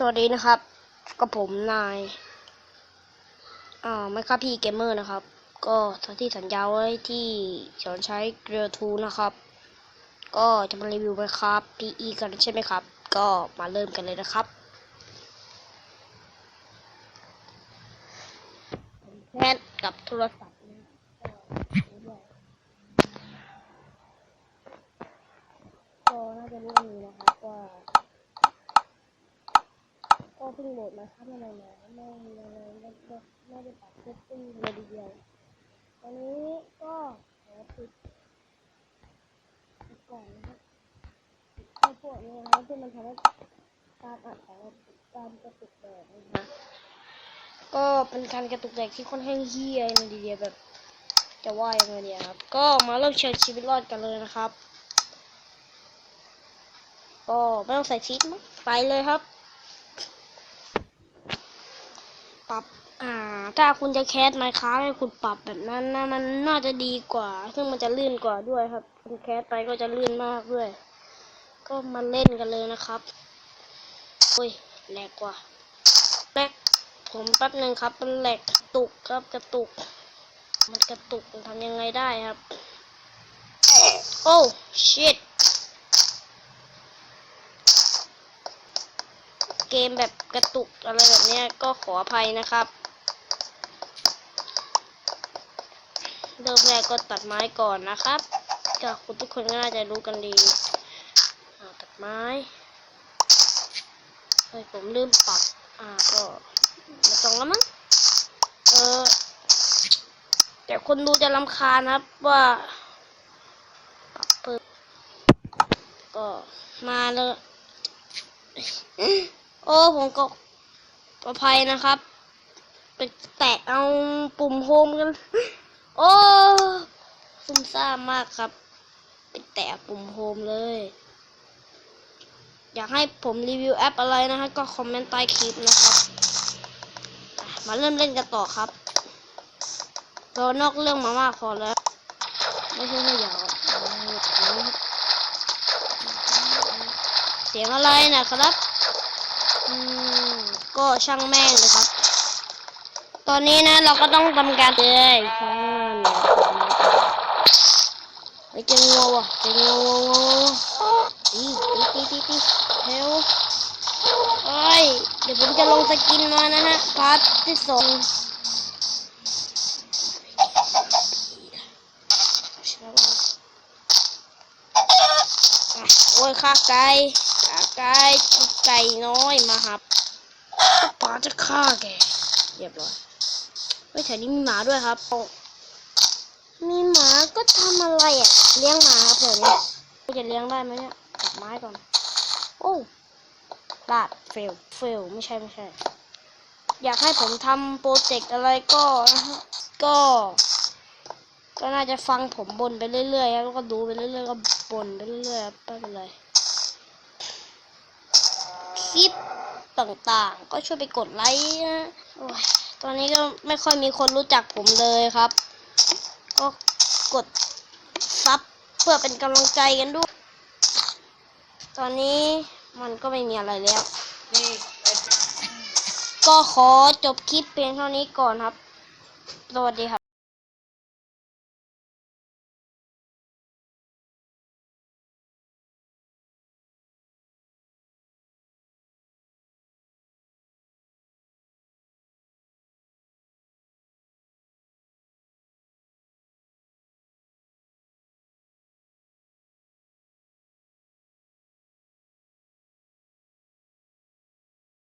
สวัสดีนะครับกับผมนายอ่าไม่ครับพี่เกมเมอร์นะครับ ก็ทที่สัญญาไว้ที่สอนใช้เกลือทูนะครับ ก็จะมารีวิวไปครับ PE กันใช่ไหมครับ ก็มาเริ่มกันเลยนะครับแพทกับโทรศัพท์ก็น่าจะรู้นอยู่นะครับว่า ก็เพิ่งโหลดมาครับอะไรนะไม่อะไรไม่ไม่ไม่ได้ปรับเซตติ้งเลยทีเดียวตอนนี้ก็ขอปิดปิดก่อนนะครับไอ้พวกนี้นะครับที่มันทำให้การอัดของเราการกระตุกแดดนะก็เป็นการกระตุกแดดที่ค่อนข้างเฮี้ยเลยทีเดียวแบบ จะว่ายังไงเนี่ยครับ ก็มาเริ่มเชิญชีวิตรอดกันเลยนะครับก็ไม่ต้องใส่ชีสมั้งไปเลยครับ ปรับ อ่า ถ้าคุณจะแคสไมค์ค้าให้คุณปรับแบบนั้นนะมันน่าจะดีกว่า ซึ่งมันจะลื่นกว่าด้วยครับ คุณแคสไปก็จะลื่นมากด้วย ก็มาเล่นกันเลยนะครับโอ้ยแหลกกว่าแหลกผมแป๊บหนึ่งครับมันแหลกกระตุกครับกระตุก มันกระตุกมันทำยังไงได้ครับ โอ้ชิต เกมแบบกระตุกอะไรแบบนี้ก็ขออภัยนะครับ เริ่มแรกก็ตัดไม้ก่อนนะครับก็คุณทุกคนก็น่าจะรู้กันดีตัดไม้เฮ้ยผมลืมปรับอ่าก็ไม่ต้องแล้วมั้งเออแต่คนดูจะรำคาญนะครับว่าปรับเพิ่มก็มาเลย โอ้ผมก็ประภัยนะครับไปแตะเอาปุ่มโฮมกัน โอ้ซุ่มซ่ามากครับ ไปแตะปุ่มโฮมเลย อยากให้ผมรีวิวแอปอะไรนะฮะก็คอมเมนต์ใต้คลิปนะครับ มาเริ่มเล่นกันต่อครับเรานอกเรื่องมามากพอแล้ว ไม่ใช่ไม่อยากเสียงอะไรนะครับ อืมก็ช่างแม่งเลยครับ ตอนนี้นะ เราก็ต้องทำการเลยช่างมันไปเจองัวว่ะเจงัวงัวงัวตีตีตีตีตีเฮลเอ้ย เดี๋ยวผมจะลงสกินมานะฮะ พาร์ทที่สอง โอ้ยฆ่าไก่ฆ่าไก่ไก่น้อยมาครับป๋าจะฆ่าแกเรียบร้อยเฮ้ยแถวนี้มีหมาด้วยครับโอ้มีหมาก็ทำอะไรอะ เลี้ยงหมาครับแถวนี้ก็จะเลี้ยงได้ไหมเนี่ยตัดไม้ก่อน โอ้ลาดเฟลเฟลไม่ใช่ไม่ใช่ อยากให้ผมทำโปรเจกต์อะไรก็นะฮะก็ ก็น่าจะฟังผมบ่นไปเรื่อยๆครับแล้วก็ดูไปเรื่อยๆก็บ่นไปเรื่อยๆครับไม่เป็นไรคลิปต่างๆ ก็ช่วยไปกดไลค์นะตอนนี้ก็ไม่ค่อยมีคนรู้จักผมเลยครับ ก็กดซับเพื่อเป็นกำลังใจกันด้วย ตอนนี้มันก็ไม่มีอะไรแล้ว ก็ขอจบคลิปเพียงเท่านี้ก่อนครับ สวัสดีครับ